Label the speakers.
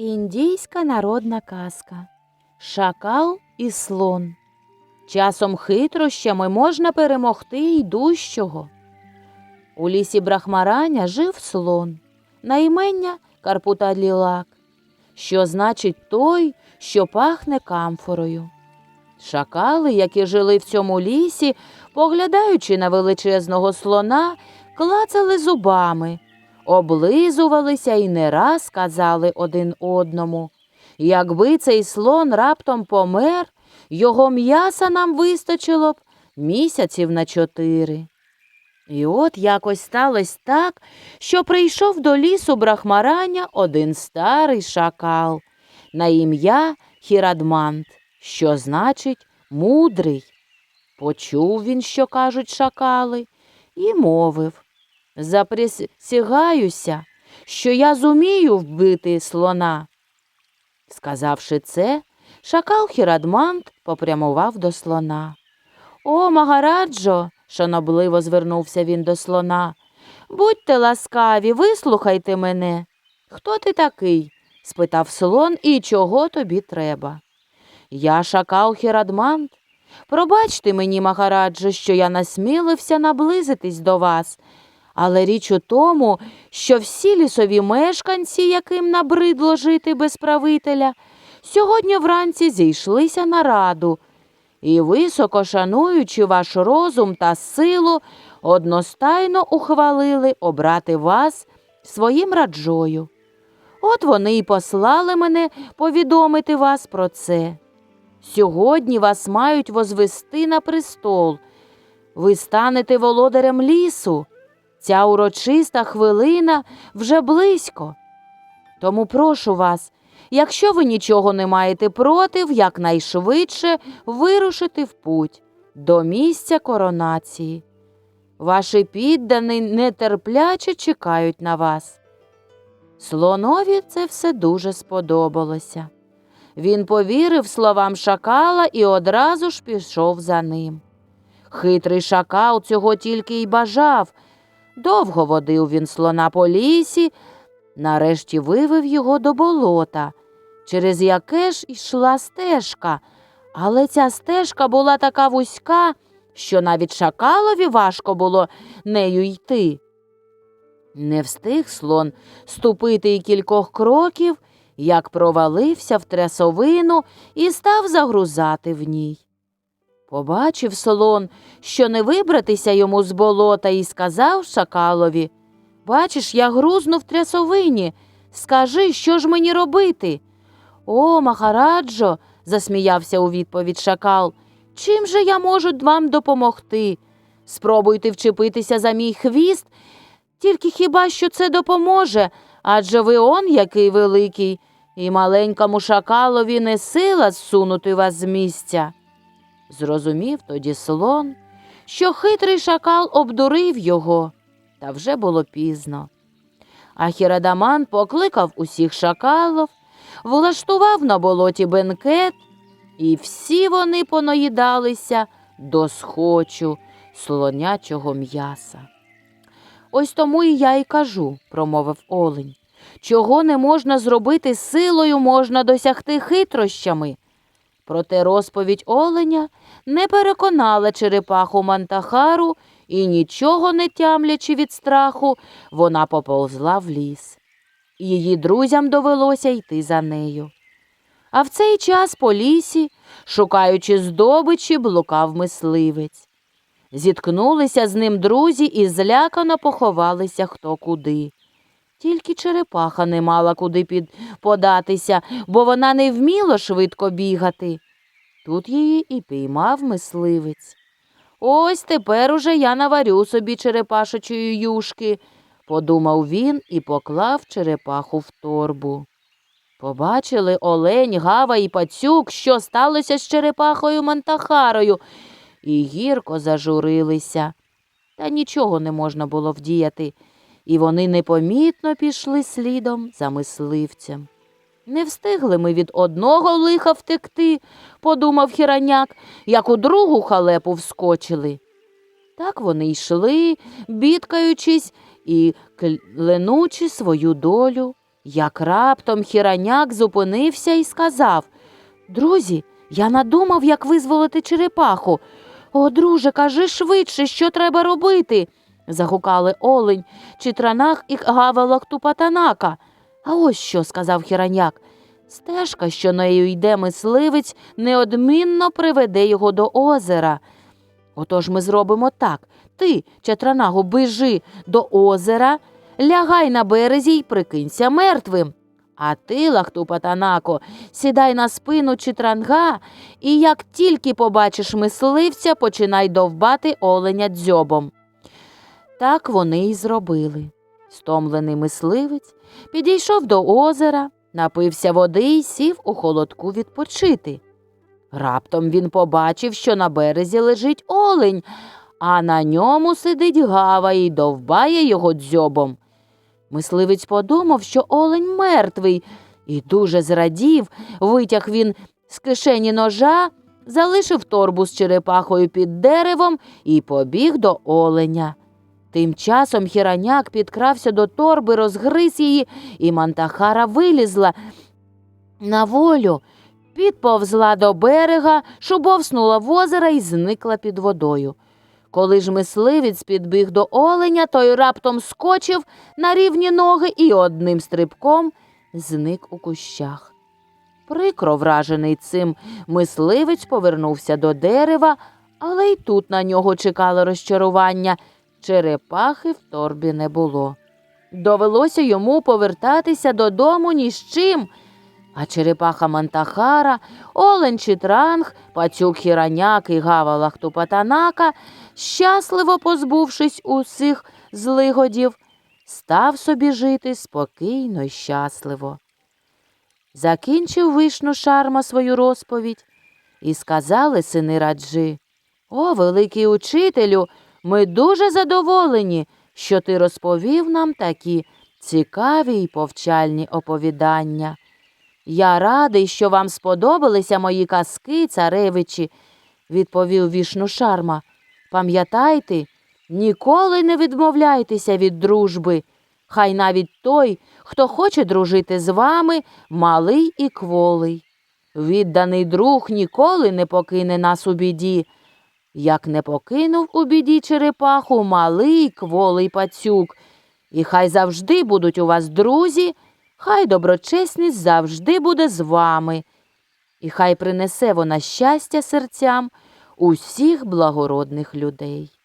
Speaker 1: Індійська народна казка Шакал і слон. Часом хитрощами можна перемогти й дужчого. У лісі Брахмараня жив слон, на імення Карпуталілак, що значить той, що пахне камфорою. Шакали, які жили в цьому лісі, поглядаючи на величезного слона, клацали зубами, облизувалися і не раз казали один одному. Якби цей слон раптом помер, його м'яса нам вистачило б місяців на чотири. І от якось сталося так, що прийшов до лісу брахмарання один старий шакал на ім'я Хірадмант, що значить мудрий. Почув він, що кажуть шакали, і мовив Заприсягаюся, що я зумію вбити слона. Сказавши це, шакал Хірадмант попрямував до слона. О, Магараджо, шанобливо звернувся він до слона. Будьте ласкаві, вислухайте мене. Хто ти такий? спитав слон, і чого тобі треба. Я шакал Хірадмант. Пробачте мені, Магараджо, що я насмілився наблизитись до вас. Але річ у тому, що всі лісові мешканці, яким набридло жити без правителя, сьогодні вранці зійшлися на раду і, високо шануючи ваш розум та силу, одностайно ухвалили обрати вас своїм раджою. От вони й послали мене повідомити вас про це. Сьогодні вас мають возвести на престол. Ви станете володарем лісу. Ця урочиста хвилина вже близько. Тому прошу вас, якщо ви нічого не маєте проти, якнайшвидше вирушити в путь до місця коронації. Ваші піддані нетерпляче чекають на вас. Слонові це все дуже сподобалося. Він повірив словам шакала і одразу ж пішов за ним. Хитрий шакал цього тільки й бажав. Довго водив він слона по лісі, нарешті вивів його до болота, через яке ж йшла стежка, але ця стежка була така вузька, що навіть шакалові важко було нею йти. Не встиг слон ступити й кількох кроків, як провалився в трясовину і став загрузати в ній. Побачив слон, що не вибратися йому з болота, і сказав шакалові Бачиш, я грузну в трясовині. Скажи, що ж мені робити? О, Махараджо, засміявся у відповідь шакал. Чим же я можу вам допомогти? Спробуйте вчепитися за мій хвіст, тільки хіба що це допоможе, адже ви он який великий, і маленькому шакалові не сила зсунути вас з місця. Зрозумів тоді слон, що хитрий шакал обдурив його, та вже було пізно. А Хірадаман покликав усіх шакалов, влаштував на болоті бенкет, і всі вони понаїдалися до схочу слонячого м'яса. Ось тому і я й кажу, промовив олень, чого не можна зробити силою, можна досягти хитрощами. Проте розповідь оленя не переконала черепаху Мантахару і, нічого не тямлячи від страху, вона поповзла в ліс. Її друзям довелося йти за нею. А в цей час по лісі, шукаючи здобичі, блукав мисливець. Зіткнулися з ним друзі і злякано поховалися хто куди. Тільки черепаха не мала куди під... податися, бо вона не вміла швидко бігати. Тут її і піймав мисливець. Ось тепер уже я наварю собі черепашечої юшки, подумав він і поклав черепаху в торбу. Побачили олень, гава і пацюк, що сталося з черепахою Мантахарою, і гірко зажурилися. Та нічого не можна було вдіяти і вони непомітно пішли слідом за мисливцем. Не встигли ми від одного лиха втекти, подумав хіраняк, як у другу халепу вскочили. Так вони йшли, бідкаючись і кленучи свою долю, Як раптом хіраняк зупинився і сказав Друзі, я надумав, як визволити черепаху. О, друже, кажи швидше, що треба робити. Загукали олень, читранах і гавалах тупатанака. А ось що, сказав хіраняк. Стежка, що нею йде мисливець, неодмінно приведе його до озера. Отож ми зробимо так. Ти, чатранагу, бежи до озера, лягай на березі й прикинься мертвим. А ти, Лахтупатанако, сідай на спину читранга, і як тільки побачиш мисливця, починай довбати оленя дзьобом. Так вони й зробили. Стомлений мисливець підійшов до озера, напився води і сів у холодку відпочити. Раптом він побачив, що на березі лежить олень, а на ньому сидить гава і довбає його дзьобом. Мисливець подумав, що олень мертвий, і дуже зрадів, витяг він з кишені ножа, залишив торбу з черепахою під деревом і побіг до оленя. Тим часом хіраняк підкрався до торби, розгриз її, і Мантахара вилізла на волю, підповзла до берега, шубовснула в озеро і зникла під водою. Коли ж мисливець підбіг до оленя, той раптом скочив на рівні ноги і одним стрибком зник у кущах. Прикро вражений цим мисливець повернувся до дерева, але й тут на нього чекало розчарування. Черепахи в торбі не було. Довелося йому повертатися додому ні з чим. А черепаха Мантахара, Олен Читранг, Пацюк Хіраняк і Гава Лахтупатанака, щасливо позбувшись усіх злигодів, став собі жити спокійно й щасливо. Закінчив вишну шарма свою розповідь, і сказали сини раджи О, великий учителю, ми дуже задоволені, що ти розповів нам такі цікаві й повчальні оповідання. Я радий, що вам сподобалися мої казки, царевичі, відповів вішну шарма. Пам'ятайте, ніколи не відмовляйтеся від дружби. Хай навіть той, хто хоче дружити з вами, малий і кволий. Відданий друг ніколи не покине нас у біді. Як не покинув у біді черепаху малий кволий пацюк. І хай завжди будуть у вас друзі, хай доброчесність завжди буде з вами, і хай принесе вона щастя серцям усіх благородних людей.